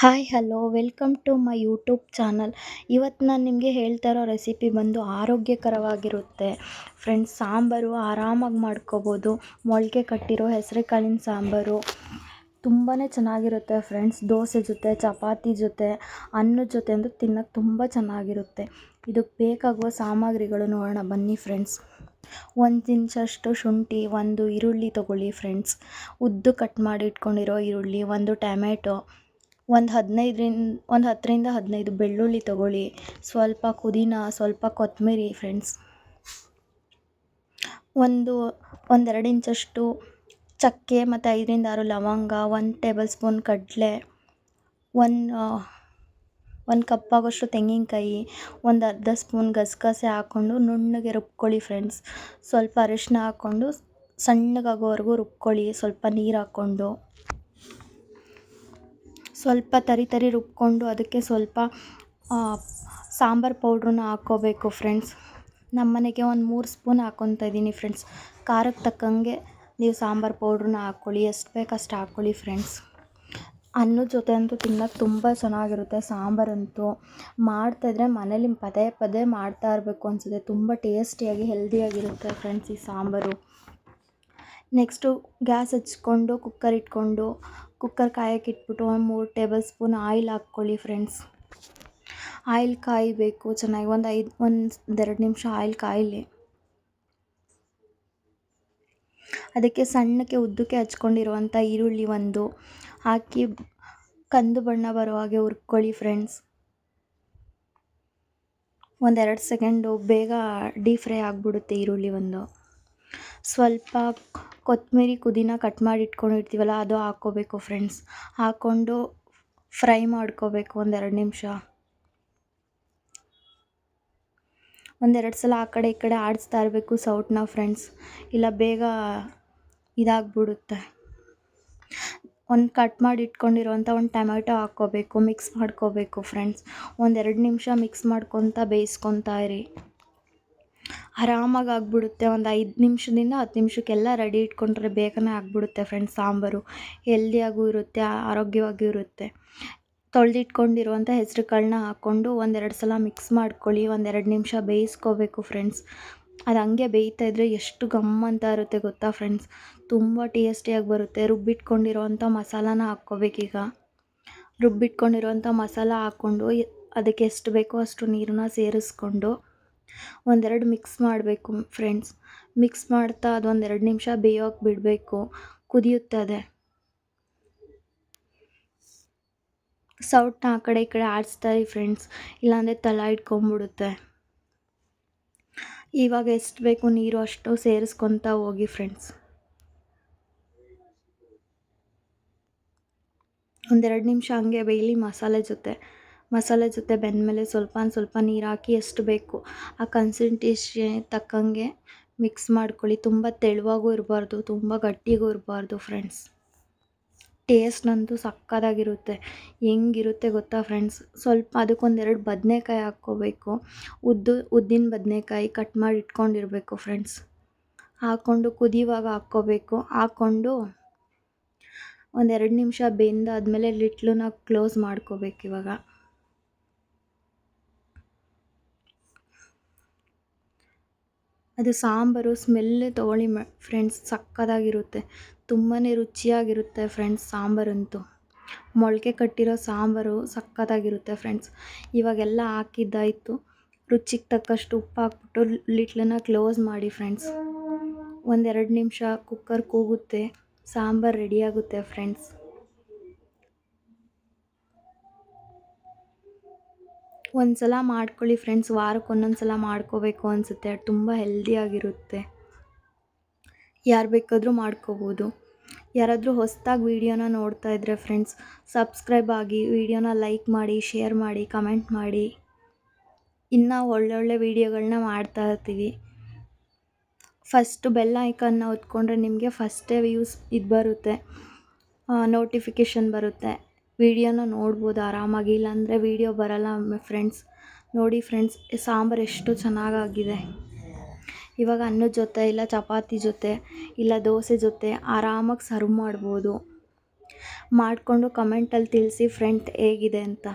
Hi hello welcome to my YouTube channel ಇವತ್ತು ನಾನು ನಿಮಗೆ ಹೇಳ್ತಾ ಇರೋ ರೆಸಿಪಿ ಬಂದು ಆರೋಗ್ಯಕರವಾಗಿರುತ್ತೆ. ಫ್ರೆಂಡ್ಸ್ ಸಾಂಬಾರು ಆರಾಮಾಗಿ ಮಾಡ್ಕೋಬೋದು. ಮೊಳಕೆ ಕಟ್ಟಿರೋ ಹೆಸರು ಕಾಳಿನ ಸಾಂಬಾರು ತುಂಬಾ ಚೆನ್ನಾಗಿರುತ್ತೆ ಫ್ರೆಂಡ್ಸ್ ದೋಸೆ ಜೊತೆ, ಚಪಾತಿ ಜೊತೆ, ಅನ್ನದ ಜೊತೆ ಅಂದರೆ ತಿನ್ನೋಕ್ಕೆ ತುಂಬ ಚೆನ್ನಾಗಿರುತ್ತೆ. ಇದಕ್ಕೆ ಬೇಕಾಗುವ ಸಾಮಗ್ರಿಗಳು ನೋಡೋಣ. ಬನ್ನಿ ಫ್ರೆಂಡ್ಸ್ ಒಂದು ಇಂಚಷ್ಟು ಶುಂಠಿ, ಒಂದು ಈರುಳ್ಳಿ ತೊಗೊಳ್ಳಿ ಫ್ರೆಂಡ್ಸ್ ಉದ್ದು ಕಟ್ ಮಾಡಿ ಇಟ್ಕೊಂಡಿರೋ ಈರುಳ್ಳಿ, ಒಂದು ಟೊಮೆಟೊ ಒಂದು ಹದಿನೈದರಿಂದ, ಒಂದು ಹತ್ತರಿಂದ ಹದಿನೈದು ಬೆಳ್ಳುಳ್ಳಿ ತೊಗೊಳ್ಳಿ. ಸ್ವಲ್ಪ ಪುದೀನ, ಸ್ವಲ್ಪ ಕೊತ್ತಂಬರಿ ಫ್ರೆಂಡ್ಸ್ ಒಂದು, ಒಂದೆರಡು ಇಂಚಷ್ಟು ಚಕ್ಕೆ ಮತ್ತು ಐದರಿಂದ ಆರು ಲವಂಗ, ಒಂದು ಟೇಬಲ್ ಸ್ಪೂನ್ ಕಡಲೆ, ಒಂದು ಒಂದು ಕಪ್ಪಾಗೋಷ್ಟು ತೆಂಗಿನಕಾಯಿ, ಒಂದು ಅರ್ಧ ಸ್ಪೂನ್ ಗಸಗಸೆ ಹಾಕ್ಕೊಂಡು ನುಣ್ಣಗೆ ರುಬ್ಕೊಳ್ಳಿ ಫ್ರೆಂಡ್ಸ್ ಸ್ವಲ್ಪ ಅರಿಶಿನ ಹಾಕ್ಕೊಂಡು ಸಣ್ಣಗಾಗೋವರೆಗೂ ರುಬ್ಕೊಳ್ಳಿ, ಸ್ವಲ್ಪ ನೀರು ಹಾಕ್ಕೊಂಡು. ಸ್ವಲ್ಪ ತರಿ ತರಿ ರುಬ್ಕೊಂಡು ಅದಕ್ಕೆ ಸ್ವಲ್ಪ ಸಾಂಬಾರು ಪೌಡ್ರನ್ನ ಹಾಕ್ಕೋಬೇಕು ಫ್ರೆಂಡ್ಸ್ ನಮ್ಮ ಮನೆಗೆ ಒಂದು ಮೂರು ಸ್ಪೂನ್ ಹಾಕ್ಕೊತಾ ಇದ್ದೀನಿ ಫ್ರೆಂಡ್ಸ್ ಖಾರಕ್ಕೆ ತಕ್ಕಂಗೆ ನೀವು ಸಾಂಬಾರು ಪೌಡ್ರನ್ನ ಹಾಕ್ಕೊಳ್ಳಿ, ಎಷ್ಟು ಬೇಕು ಅಷ್ಟು ಹಾಕ್ಕೊಳ್ಳಿ ಫ್ರೆಂಡ್ಸ್ ಅನ್ನದ ಜೊತೆ ಅಂತೂ ತಿನ್ನೋಕ್ಕೆ ತುಂಬ ಚೆನ್ನಾಗಿರುತ್ತೆ ಸಾಂಬಾರಂತೂ ಮಾಡ್ತಾಯಿದ್ರೆ ಮನೇಲಿ ಪದೇ ಪದೇ ಮಾಡ್ತಾ ಇರಬೇಕು ಅನಿಸುತ್ತೆ. ತುಂಬ ಟೇಸ್ಟಿಯಾಗಿ ಹೆಲ್ದಿಯಾಗಿರುತ್ತೆ ಫ್ರೆಂಡ್ಸ್ ಈ ಸಾಂಬಾರು. ನೆಕ್ಸ್ಟು ಗ್ಯಾಸ್ ಹಚ್ಕೊಂಡು ಕುಕ್ಕರ್ ಇಟ್ಕೊಂಡು ಕುಕ್ಕರ್ ಕಾಯೋಕ್ಕಿಟ್ಬಿಟ್ಟು ಒಂದು ಮೂರು ಟೇಬಲ್ ಸ್ಪೂನ್ ಆಯಿಲ್ ಹಾಕ್ಕೊಳ್ಳಿ ಫ್ರೆಂಡ್ಸ್. ಆಯಿಲ್ ಕಾಯಬೇಕು, ಚೆನ್ನಾಗಿ ಒಂದು ಐದು, ಒಂದು ಎರಡು ನಿಮಿಷ ಆಯಿಲ್ ಕಾಯಲಿ. ಅದಕ್ಕೆ ಸಣ್ಣಕ್ಕೆ ಉದ್ದಕ್ಕೆ ಹಚ್ಕೊಂಡಿರುವಂಥ ಈರುಳ್ಳಿ ಒಂದು ಹಾಕಿ ಕಂದು ಬಣ್ಣ ಬರೋ ಹಾಗೆ ಹುರ್ಕೊಳ್ಳಿ ಫ್ರೆಂಡ್ಸ್. ಒಂದೆರಡು ಸೆಕೆಂಡು ಬೇಗ ಡೀಪ್ ಫ್ರೈ ಆಗಿಬಿಡುತ್ತೆ ಈರುಳ್ಳಿ ಒಂದು. ಸ್ವಲ್ಪ ಕೊತ್ತಂಬರಿ ಪುದೀನ ಕಟ್ ಮಾಡಿ ಇಟ್ಕೊಂಡಿರ್ತೀವಲ್ಲ, ಅದು ಹಾಕ್ಕೋಬೇಕು ಫ್ರೆಂಡ್ಸ್ ಹಾಕ್ಕೊಂಡು ಫ್ರೈ ಮಾಡ್ಕೋಬೇಕು ಒಂದೆರಡು ನಿಮಿಷ. ಒಂದೆರಡು ಸಲ ಆ ಕಡೆ ಈ ಕಡೆ ಆಡಿಸ್ತಾ ಇರಬೇಕು ಸೌಟನ್ನ ಫ್ರೆಂಡ್ಸ್ ಇಲ್ಲ ಬೇಗ ಇದಾಗ್ಬಿಡುತ್ತೆ. ಒಂದು ಕಟ್ ಮಾಡಿ ಇಟ್ಕೊಂಡಿರುವಂಥ ಒಂದು ಟೊಮ್ಯಾಟೊ ಹಾಕ್ಕೋಬೇಕು ಮಿಕ್ಸ್ ಮಾಡ್ಕೋಬೇಕು ಫ್ರೆಂಡ್ಸ್ ಒಂದೆರಡು ನಿಮಿಷ ಮಿಕ್ಸ್ ಮಾಡ್ಕೊತ ಬೇಯಿಸ್ಕೊತಾ ಇರಿ. ಆರಾಮಾಗಿ ಆಗಿಬಿಡುತ್ತೆ. ಒಂದು ಐದು ನಿಮಿಷದಿಂದ ಹತ್ತು ನಿಮಿಷಕ್ಕೆಲ್ಲ ರೆಡಿ ಇಟ್ಕೊಂಡ್ರೆ ಬೇಗನೆ ಆಗಿಬಿಡುತ್ತೆ ಫ್ರೆಂಡ್ಸ್ ಸಾಂಬಾರು. ಹೆಲ್ದಿಯಾಗೂ ಇರುತ್ತೆ ಆರೋಗ್ಯವಾಗಿಯೂ ಇರುತ್ತೆ. ತೊಳೆದಿಟ್ಕೊಂಡಿರುವಂಥ ಹೆಸ್ರು ಕಾಳನ್ನ ಹಾಕ್ಕೊಂಡು ಒಂದೆರಡು ಸಲ ಮಿಕ್ಸ್ ಮಾಡ್ಕೊಳ್ಳಿ, ಒಂದೆರಡು ನಿಮಿಷ ಬೇಯಿಸ್ಕೋಬೇಕು ಫ್ರೆಂಡ್ಸ್ ಅದು ಹಂಗೆ ಬೇಯ್ತಾ ಇದ್ದರೆ ಎಷ್ಟು ಗಮ್ ಅಂತ ಇರುತ್ತೆ ಗೊತ್ತಾ ಫ್ರೆಂಡ್ಸ್ ತುಂಬ ಟೇಸ್ಟಿಯಾಗಿ ಬರುತ್ತೆ. ರುಬ್ಬಿಟ್ಕೊಂಡಿರುವಂಥ ಮಸಾಲಾನ ಹಾಕ್ಕೋಬೇಕೀಗ. ರುಬ್ಬಿಟ್ಕೊಂಡಿರುವಂಥ ಮಸಾಲ ಹಾಕ್ಕೊಂಡು ಅದಕ್ಕೆ ಎಷ್ಟು ಬೇಕೋ ಅಷ್ಟು ನೀರನ್ನ ಸೇರಿಸ್ಕೊಂಡು ಒಂದೆರಡು ಮಿಕ್ಸ್ ಮಾಡಬೇಕು ಫ್ರೆಂಡ್ಸ್ ಮಿಕ್ಸ್ ಮಾಡ್ತಾ ಅದೊಂದೆರಡು ನಿಮಿಷ ಬೇಯೋಕೆ ಬಿಡಬೇಕು. ಕುದಿಯುತ್ತದೆ. ಸೌಟ್ನ ಆ ಕಡೆ ಈ ಕಡೆ ಆಡಿಸ್ತಾರೆ ಫ್ರೆಂಡ್ಸ್ ಇಲ್ಲಾಂದರೆ ತಲೆ ಇಟ್ಕೊಂಡ್ಬಿಡುತ್ತೆ. ಇವಾಗ ಎಷ್ಟು ಬೇಕು ನೀರು ಅಷ್ಟು ಸೇರಿಸ್ಕೊತಾ ಹೋಗಿ ಫ್ರೆಂಡ್ಸ್ ಒಂದೆರಡು ನಿಮಿಷ ಹಂಗೆ ಬೇಯಲಿ ಮಸಾಲೆ ಜೊತೆ. ಮಸಾಲೆ ಜೊತೆ ಬೆಂದಮೇಲೆ ಸ್ವಲ್ಪ ಸ್ವಲ್ಪ ನೀರು ಹಾಕಿ ಎಷ್ಟು ಬೇಕು ಆ ಕನ್ಸಿಸ್ಟೆನ್ಸಿ ತಕ್ಕಂಗೆ ಮಿಕ್ಸ್ ಮಾಡ್ಕೊಳ್ಳಿ. ತುಂಬ ತೆಳುವಾಗೂ ಇರಬಾರ್ದು, ತುಂಬ ಗಟ್ಟಿಗೂ ಇರಬಾರ್ದು ಫ್ರೆಂಡ್ಸ್. ಟೇಸ್ಟ್ನಂತೂ ಸಕ್ಕತ್ತಾಗಿರುತ್ತೆ ಹೆಂಗಿರುತ್ತೆ ಗೊತ್ತಾ ಫ್ರೆಂಡ್ಸ್? ಸ್ವಲ್ಪ ಅದಕ್ಕೊಂದೆರಡು ಬದನೇಕಾಯಿ ಹಾಕ್ಕೋಬೇಕು. ಉದ್ದು, ಉದ್ದಿನ ಬದನೇಕಾಯಿ ಕಟ್ ಮಾಡಿ ಇಟ್ಕೊಂಡಿರಬೇಕು ಫ್ರೆಂಡ್ಸ್. ಹಾಕ್ಕೊಂಡು ಕುದಿಯುವಾಗ ಹಾಕ್ಕೋಬೇಕು. ಹಾಕ್ಕೊಂಡು ಒಂದೆರಡು ನಿಮಿಷ ಬೆಂದಾದಮೇಲೆ ಲಿಟ್ಲನ್ನ ಕ್ಲೋಸ್ ಮಾಡ್ಕೋಬೇಕು ಇವಾಗ. ಅದು ಸಾಂಬಾರು ಸ್ಮೆಲ್ಲೇ ತೊಗೊಳ್ಳಿ ಮ ಫ್ರೆಂಡ್ಸ್ ಸಕ್ಕತ್ತಾಗಿರುತ್ತೆ ತುಂಬಾ ರುಚಿಯಾಗಿರುತ್ತೆ ಫ್ರೆಂಡ್ಸ್ ಸಾಂಬಾರಂತೂ. ಮೊಳಕೆ ಕಟ್ಟಿರೋ ಸಾಂಬಾರು ಸಕ್ಕತ್ತಾಗಿರುತ್ತೆ ಫ್ರೆಂಡ್ಸ್ ಇವಾಗೆಲ್ಲ ಹಾಕಿದ್ದಾಯಿತು. ರುಚಿಗೆ ತಕ್ಕಷ್ಟು ಉಪ್ಪು ಹಾಕ್ಬಿಟ್ಟು ಲಿಟ್ಲನ್ನ ಕ್ಲೋಸ್ ಮಾಡಿ ಫ್ರೆಂಡ್ಸ್ ಒಂದೆರಡು ನಿಮಿಷ ಕುಕ್ಕರ್ ಕೂಗುತ್ತೆ. ಸಾಂಬಾರು ರೆಡಿಯಾಗುತ್ತೆ ಫ್ರೆಂಡ್ಸ್ ಒಂದು ಸಲ ಮಾಡ್ಕೊಳ್ಳಿ ಫ್ರೆಂಡ್ಸ್ ವಾರಕ್ಕೆ ಒಂದೊಂದು ಸಲ ಮಾಡ್ಕೋಬೇಕು ಅನಿಸುತ್ತೆ. ತುಂಬ ಹೆಲ್ದಿಯಾಗಿರುತ್ತೆ ಯಾರು ಬೇಕಾದರೂ ಮಾಡ್ಕೋಬೋದು. ಯಾರಾದರೂ ಹೊಸದಾಗಿ ವೀಡಿಯೋನ ನೋಡ್ತಾ ಇದ್ದರೆ ಫ್ರೆಂಡ್ಸ್ ಸಬ್ಸ್ಕ್ರೈಬ್ ಆಗಿ, ವೀಡಿಯೋನ ಲೈಕ್ ಮಾಡಿ ಶೇರ್ ಮಾಡಿ ಕಮೆಂಟ್ ಮಾಡಿ. ಇನ್ನೂ ಒಳ್ಳೊಳ್ಳೆ ವೀಡಿಯೋಗಳನ್ನ ಮಾಡ್ತಾ ಇರ್ತೀವಿ. ಫಸ್ಟ್ ಬೆಲ್ ಐಕನ್ನ ಒತ್ಕೊಂಡ್ರೆ ನಿಮಗೆ ಫಸ್ಟೇ ವ್ಯೂಸ್ ಇದು ಬರುತ್ತೆ. ನೋಟಿಫಿಕೇಷನ್ ಬರುತ್ತೆ. ವೀಡಿಯೋನ ನೋಡ್ಬೋದು, ಆರಾಮಾಗಿ. ಇಲ್ಲಾಂದರೆ ವೀಡಿಯೋ ಬರಲ್ಲ ಫ್ರೆಂಡ್ಸ್. ನೋಡಿ ಫ್ರೆಂಡ್ಸ್ ಸಾಂಬಾರು ಎಷ್ಟು ಚೆನ್ನಾಗಾಗಿದೆ. ಇವಾಗ ಅನ್ನದ ಜೊತೆ, ಇಲ್ಲ ಚಪಾತಿ ಜೊತೆ, ಇಲ್ಲ ದೋಸೆ ಜೊತೆ ಆರಾಮಾಗಿ ಸರ್ವ್ ಮಾಡ್ಬೋದು. ಮಾಡಿಕೊಂಡು ಕಮೆಂಟಲ್ಲಿ ತಿಳಿಸಿ ಫ್ರೆಂಡ್ ಹೇಗಿದೆ ಅಂತ.